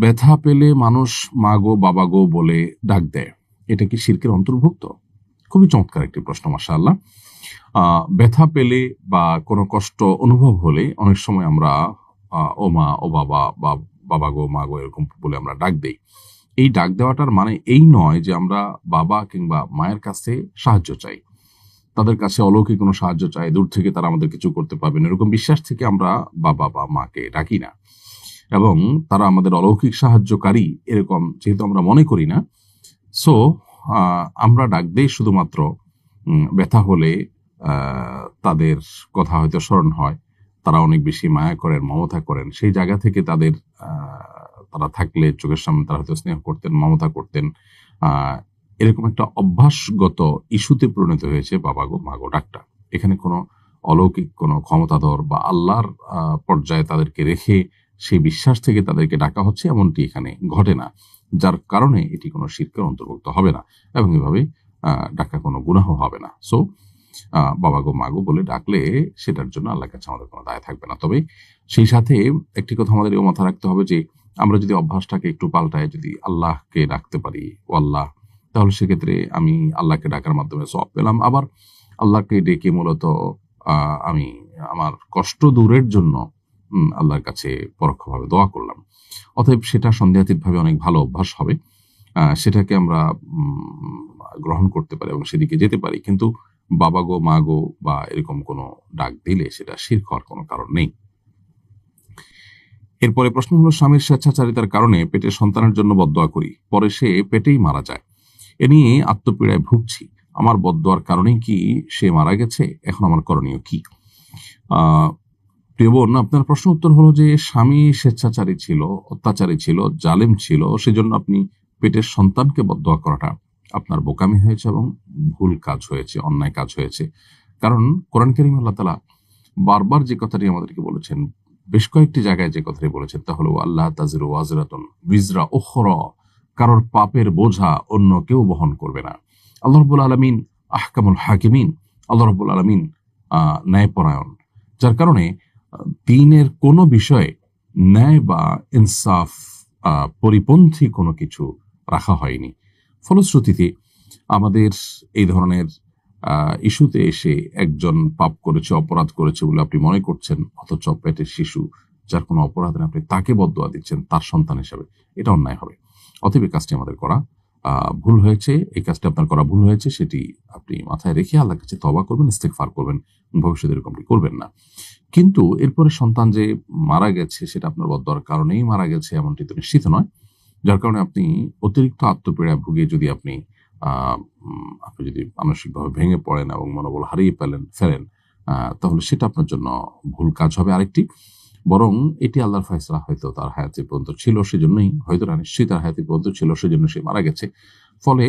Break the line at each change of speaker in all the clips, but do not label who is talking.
ব্যথা পেলে মানুষ মা গো, বাবা গো বলে ডাক দেয়। এটা কি শিরকের অন্তর্ভুক্ত? খুবই চমৎকার একটি প্রশ্ন মাসা আল্লাহ ব্যথা পেলে বা কোনো কষ্ট অনুভব হলে অনেক সময় আমরা ও মা, ও বাবা বা বাবা গো, মা গো এরকম বলে আমরা ডাক দেই। এই ডাক দেওয়াটার মানে এই নয় যে আমরা বাবা কিংবা মায়ের কাছে সাহায্য চাই। তাদের কাছে অলৌকিক কোনো সাহায্য চাই, দূর থেকে তারা আমাদের কিছু করতে পারবেন, এরকম বিশ্বাস থেকে আমরা বাবা বা মাকে ডাকি না। এবং তারা আমাদের অলৌকিক সাহায্যকারী এরকম যেহেতু আমরা মনে করি না সো আমরা ডাক দেই শুধুমাত্র ব্যথা হলে তাদের কথা হয়তো স্মরণ হয়, তারা অনেক বেশি মায়া করেন, মমতা করেন, সেই জায়গা থেকে তাদের তারা থাকলে চোখের সামনে তারা হয়তো স্নেহ করতেন, মমতা করতেন এরকম একটা অভ্যাসগত ইস্যুতে পরিণত হয়েছে বাবা গো মাগো ডাক্তার। এখানে কোনো অলৌকিক কোনো ক্ষমতাধর বা আল্লাহর পর্যায়ে তাদেরকে রেখে সেই বিশ্বাস থেকে তাদেরকে ডাকা হচ্ছে, এমনটি এখানে ঘটে না। যার কারণে এটি কোনো শিল্পের অন্তর্ভুক্ত হবে না এবং এভাবে ডাকা কোনো গুনাহ হবে না। সো বাবা গো মাগো বলে ডাকলে সেটার জন্য আল্লাহর কাছে আমাদের কোনো দায় থাকবে না। তবে সেই সাথে একটি কথা আমাদের এও মাথা রাখতে হবে যে, আমরা যদি অভ্যাসটাকে একটু পাল্টায় যদি আল্লাহকে ডাকতে পারি, ও আল্লাহ, তাহলে সেক্ষেত্রে আমি আল্লাহকে ডাকার মাধ্যমে সব পেলাম। আবার আল্লাহকে ডেকে মূলত আমি আমার কষ্ট দূরের জন্য আল্লাহর কাছে পরোক্ষভাবে দোয়া করলাম। অতএব সেটা সন্দেহাতীতভাবে অনেক ভালো অভ্যাস হবে। সেটাকে আমরা গ্রহণ করতে পারি এবং সেদিকে যেতে পারি। কিন্তু বাবা গো, মা গো বা এরকম কোনো ডাক দিলে সেটা শির হওয়ার কোনো কারণ নেই। এরপরে প্রশ্ন হলো, স্বামীর স্বেচ্ছাচারিতার কারণে পেটে সন্তানের জন্য বদোয়া করি, পরে সে পেটেই মারা যায়। এ নিয়ে আত্মপীড়ায় ভুগছি। আমার বদোয়ার কারণেই কি সে মারা গেছে? এখন আমার করণীয় কি? প্রিয় বোন আপনার প্রশ্ন উত্তর হলো যে স্বামী স্বেচ্ছাচারী ছিল, অত্যাচারী ছিল, জালেম ছিল, সেজন্য আপনি পেটের সন্তানকে বদয়া করাটা আপনার বোকামি হয়েছে এবং ভুল কাজ হয়েছে, অন্যায় কাজ হয়েছে। কারণ কোরআন করিম আল্লাহ তালা বারবার যে কথাটি আমাদেরকে বলেছেন, বেশ কয়েকটি জায়গায় যে কথাটি বলেছেন, তা হলো, আল্লাহ তাজির ওয়াজরাতন বিজরা ওখর কারোর পাপের বোঝা অন্য কেউ বহন করবে না। আল্লাহ রবুল আলমিন আহকামুল হাকিমিন, আল্লাহ রবুল আলমিন, আহ, ন্যায়পরায়ণ। যার কারণে দিনের কোনো বিষয়ে ন্যায় বা ইনসাফ পরিপন্থী কোনো কিছু রাখা হয়নি। ফলশ্রুতিতে আমাদের এই ধরনের ইস্যুতে এসে একজন পাপ করেছে, অপরাধ করেছে বলে আপনি মনে করছেন, অথচ পেটের শিশু যার কোনো অপরাধ নেই, আপনি তাকে বদোয়া দিচ্ছেন তার সন্তান হিসাবে, এটা অন্যায় হবে। অতএব এই কাজটি আমাদের করা ভুল হয়েছে, এই কাজটি আপনার করা ভুল হয়েছে, সেটি আপনি মাথায় রেখে আল্লাহ কাছে তবা করবেন ইস্তেকফার করবেন, ভবিষ্যতে এরকমটি করবেন না। কিন্তু এরপরে সন্তান যে মারা গেছে সেটা আপনার বদোয়ার কারণেই মারা গেছে এমনটি তো নিশ্চিত নয়। যার কারণে আপনি অতিরিক্ত আত্মপীড়া ভুগে যদি আপনি আপনি যদি মানসিকভাবে ভেঙে পড়েন এবং মনোবল হারিয়ে ফেলেন ফেলেন তাহলে সেটা আপনার জন্য ভুল কাজ হবে আরেকটি। বরং এটি আল্লাহর ফয়সলা হয়তো তার হায়াতি পর্যন্ত ছিল সেজন্যই, হয়তো না নিশ্চয়ই তার হায়াতি পর্যন্ত ছিল সেজন্য সে মারা গেছে। ফলে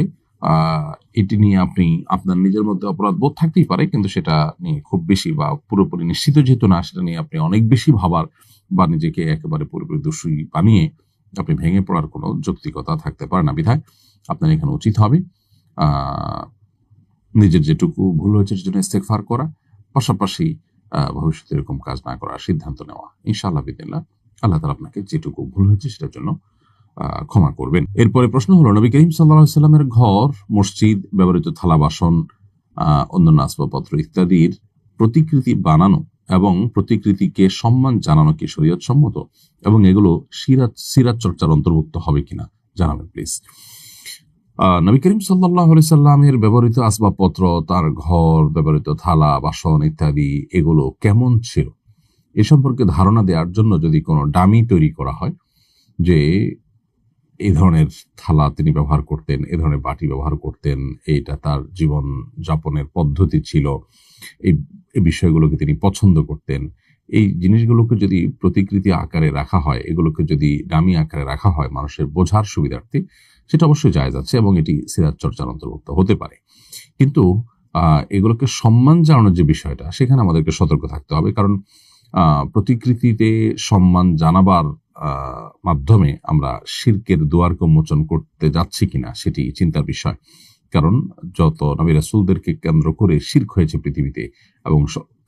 এটি নিয়ে আপনি আপনার নিজের মধ্যে অপরাধ বোধ থাকতেই পারে, কিন্তু সেটা নিয়ে খুব বেশি বা পুরোপুরি নিশ্চিত যেহেতু না, সেটা নিয়ে আপনি অনেক বেশি ভাবার বা নিজেকে একেবারে পুরোপুরি দোষী বানিয়ে আপনি ভেঙে পড়ার কোনো যৌক্তিকতা থাকতে পারে না বিধায় আপনার এখানে উচিত হবে নিজের যেটুকু ভুল হয়েছে সেজন্য ইস্তেকফার করা, পাশাপাশি ভবিষ্যতে এরকম কাজ না করার সিদ্ধান্ত নেওয়া। ইনশাআল্লাহ বিদিল্লাহ আল্লাহ তালা আপনাকে যেটুকু ভুল হয়েছে সেটার জন্য ক্ষমা করবেন। এরপরে প্রশ্ন হলো, নবী করিম সাল্লা সাল্লামের ঘর, মসজিদ, ব্যবহৃত থালা, বাসন অন্যান্য আসবাবপত্র ইত্যাদির প্রতিকৃতি বানানো এবং প্রতিকৃতিকে সম্মান জানানো কি শরীয়ত সম্মত এবং এগুলো সিরাজ সিরাজ চর্চার অন্তর্ভুক্ত হবে কিনা? জানাবেন প্লিজ নবী করিম সাল্লাহ সাল্লামের ব্যবহৃত আসবাবপত্র, তার ঘর, ব্যবহৃত থালা, বাসন ইত্যাদি, এগুলো কেমন ছিল? এ সম্পর্কে ধারণা দেওয়ার জন্য যদি কোনো ডামি তৈরি করা হয়, যে এই ধরনের থালা তিনি ব্যবহার করতেন, এ ধরনের বাটি ব্যবহার করতেন, এইটা তার জীবন যাপনের পদ্ধতি ছিল। এই বিষয়গুলোকে তিনি পছন্দ করতেন। এই জিনিসগুলোকে যদি প্রতিকৃতি আকারে রাখা হয়, এগুলোকে যদি ডামি আকারে রাখা হয় মানুষের বোঝার সুবিধার্থে, সেটা অবশ্যই জায়জ আছে এবং এটি সিরাত চর্চার অন্তর্ভুক্ত হতে পারে। কিন্তু এগুলোকে সম্মান জানানোর যে বিষয়টা, সেখানে আমাদেরকে সতর্ক থাকতে হবে। কারণ প্রতিকৃতিতে সম্মান জানাবার মাধ্যমে আমরা শির্কের দুয়ার উন্মোচন করতে যাচ্ছি কিনা সেটি চিন্তার বিষয়। কারণ যত নবী রাসূলদেরকে কেন্দ্র করে শির্ক হয়েছে পৃথিবীতে এবং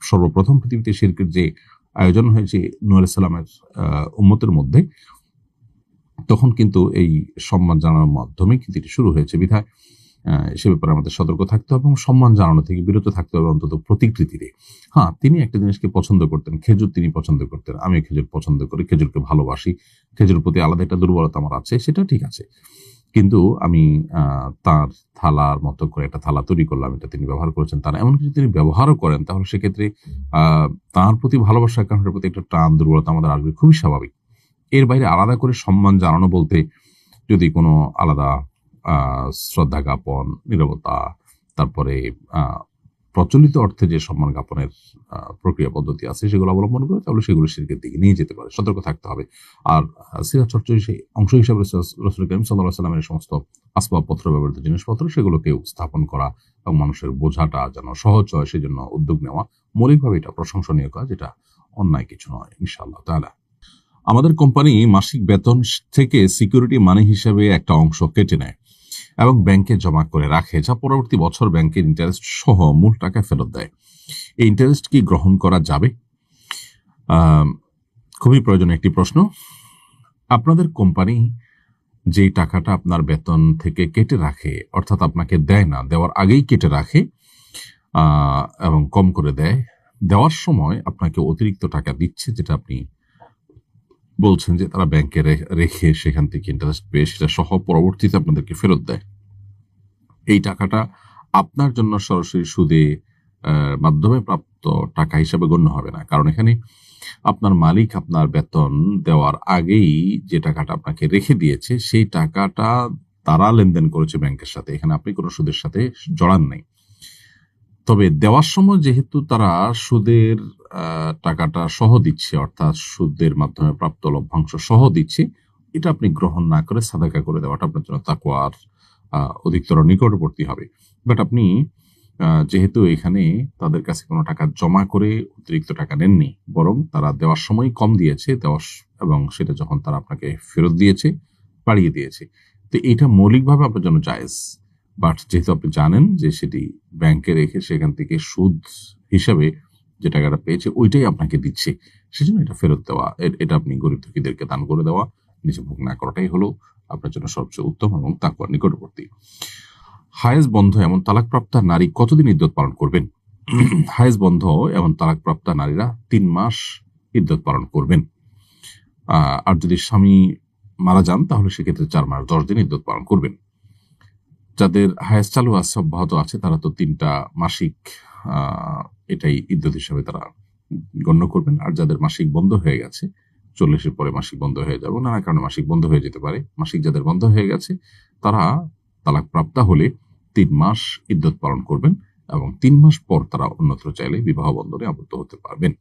সর্বপ্রথম পৃথিবীতে শির্কের যে আয়োজন হয়েছে নূর সালামের উম্মতের মধ্যে, তখন কিন্তু এই সম্মান জানানোর মাধ্যমে কিন্তু এটি শুরু হয়েছে। বিধায় সে ব্যাপারে আমাদের সতর্ক থাকতে হবে এবং সম্মান জানানো থেকে বিরত থাকতে হবে অন্তত প্রতিকৃতিতে হ্যাঁ তিনি একটা জিনিসকে পছন্দ করতেন, খেজুর তিনি পছন্দ করতেন। আমি খেজুর পছন্দ করি, খেজুরকে ভালোবাসি। খেজুর প্রতি আলাদা একটা দুর্বলতা আমার আছে, সেটা ঠিক আছে। কিন্তু আমি তার থালার মতো করে একটা থালা তৈরি করলাম, এটা তিনি ব্যবহার করেছেন, তার এমন কিছু তিনি ব্যবহারও করেন, তাহলে সেক্ষেত্রে তার প্রতি ভালোবাসার কারণের প্রতি একটা টান, দুর্বলতা আমাদের আসবে, খুবই স্বাভাবিক। এর বাইরে আলাদা করে সম্মান জানানো বলতে যদি কোনো আলাদা শ্রদ্ধা জ্ঞাপন নিরবতা, তারপরে প্রচলিত অর্থে যে সম্মান জ্ঞাপনের প্রক্রিয়া পদ্ধতি আছে সেগুলো অবলম্বন করে তাহলে সেগুলো শিরকের দিকে নিয়ে যেতে পারে। সতর্ক থাকতে হবে। আর, সিরাজ চর্চার সেই অংশ হিসাবে রসুল করিম সাল্লাহ সাল্লামের সমস্ত আসবাবপত্র, ব্যবহৃত জিনিসপত্র, সেগুলোকে স্থাপন করা এবং মানুষের বোঝাটা যেন সহজ হয়, সেজন্য উদ্যোগ নেওয়া মৌলিকভাবে এটা প্রশংসনীয় কাজ, এটা অন্যায় কিছু নয়, ইনশাআল্লাহ তাহলে আমাদের কোম্পানি মাসিক বেতন থেকে সিকিউরিটি মানি হিসেবে একটা অংশ কেটে নেয়। এবং ব্যাংকে জমা করে রাখে, যা পরবর্তী বছর ব্যাংকের ইন্টারেস্ট সহ মূল টাকা ফেরত দেয়। এই ইন্টারেস্ট কি গ্রহণ করা যাবে? খুবই প্রয়োজনীয় একটি প্রশ্ন। আপনাদের কোম্পানি যেই টাকাটা আপনার বেতন থেকে কেটে রাখে, অর্থাৎ আপনাকে দেয় না, দেওয়ার আগেই কেটে রাখে এবং কম করে দেয়, দেওয়ার সময় আপনাকে অতিরিক্ত টাকা দিচ্ছে, যেটা আপনি বলছেন যে তারা ব্যাংকে রেখে সেখান থেকে ইন্টারেস্ট পেয়ে সেটা সহ পরবর্তীতে আপনাদেরকে ফেরত দেয়। এই টাকাটা আপনার জন্য সরাসরি সুদে মাধ্যমে প্রাপ্ত টাকা হিসাবে গণ্য হবে না। কারণ এখানে আপনার মালিক আপনার বেতন দেওয়ার আগেই যে টাকাটা আপনাকে রেখে দিয়েছে, সেই টাকাটা তারা লেনদেন করেছে ব্যাংকের সাথে। এখানে আপনি কোনো সুদের সাথে জড়ান নাই। তবে দেওয়ার সময় যেহেতু তারা সুদের টাকাটা সহ দিচ্ছে, অর্থাৎ সুদের মাধ্যমে প্রাপ্ত লভ্যাংশ সহ দিচ্ছে, এটা আপনি গ্রহণ না করে সাদাকা করে দেওয়াটা আপনার জন্য তাকুয়ার অধিকতর নিকটবর্তী হবে। বাট আপনি যেহেতু এখানে তাদের কাছে কোনো টাকা জমা করে অতিরিক্ত টাকা নেননি, বরং তারা দেওয়ার সময় কম দিয়েছে, দেওয়ার এবং সেটা যখন তারা আপনাকে ফেরত দিয়েছে, বাড়িয়ে দিয়েছে। তো এটা মৌলিকভাবে আপনার জন্য জায়েজ। বাট যেহেতু আপনি জানেন যে সেটি ব্যাংকে রেখে সেখান থেকে সুদ হিসাবে যে টাকাটা পেয়েছে, ওইটাই আপনাকে দিচ্ছে। সেজন্য এটা ফেরত দেওয়া এটা আপনি গরিব দুঃখীদেরকে দান করে দেওয়া, নিজে ভোগ না করাটাই হলো আপনার জন্য সবচেয়ে উত্তম এবং তাকুয়ার নিকটবর্তী। হায়েজ বন্ধ এমন তালাকপ্রাপ্তা নারী কতদিন ইদ্যত পালন করবেন? হায়েজ বন্ধ এমন তালাকপ্রাপ্তা নারীরা তিন মাস ইদ্যত পালন করবেন। আর যদি স্বামী মারা যান, তাহলে সেক্ষেত্রে চার মাস দশ দিন ইদ্যত পালন করবেন। যাদের হায়েজ চালু আছে অব্যাহত আছে, তারা তো তিনটা মাসিক এটাই ইদ্যত হিসাবে তারা গণ্য করবেন। আর যাদের মাসিক বন্ধ হয়ে গেছে, চল্লিশের পরে মাসিক বন্ধ হয়ে যাবে। নানা কারণে মাসিক বন্ধ হয়ে যেতে পারে। মাসিক যাদের বন্ধ হয়ে গেছে, তারা তালাক প্রাপ্তা হলে তিন মাস ইদ্যত পালন করবেন এবং তিন মাস পর তারা অন্যত্র চাইলে বিবাহ বন্ধনে আবদ্ধ হতে পারবেন।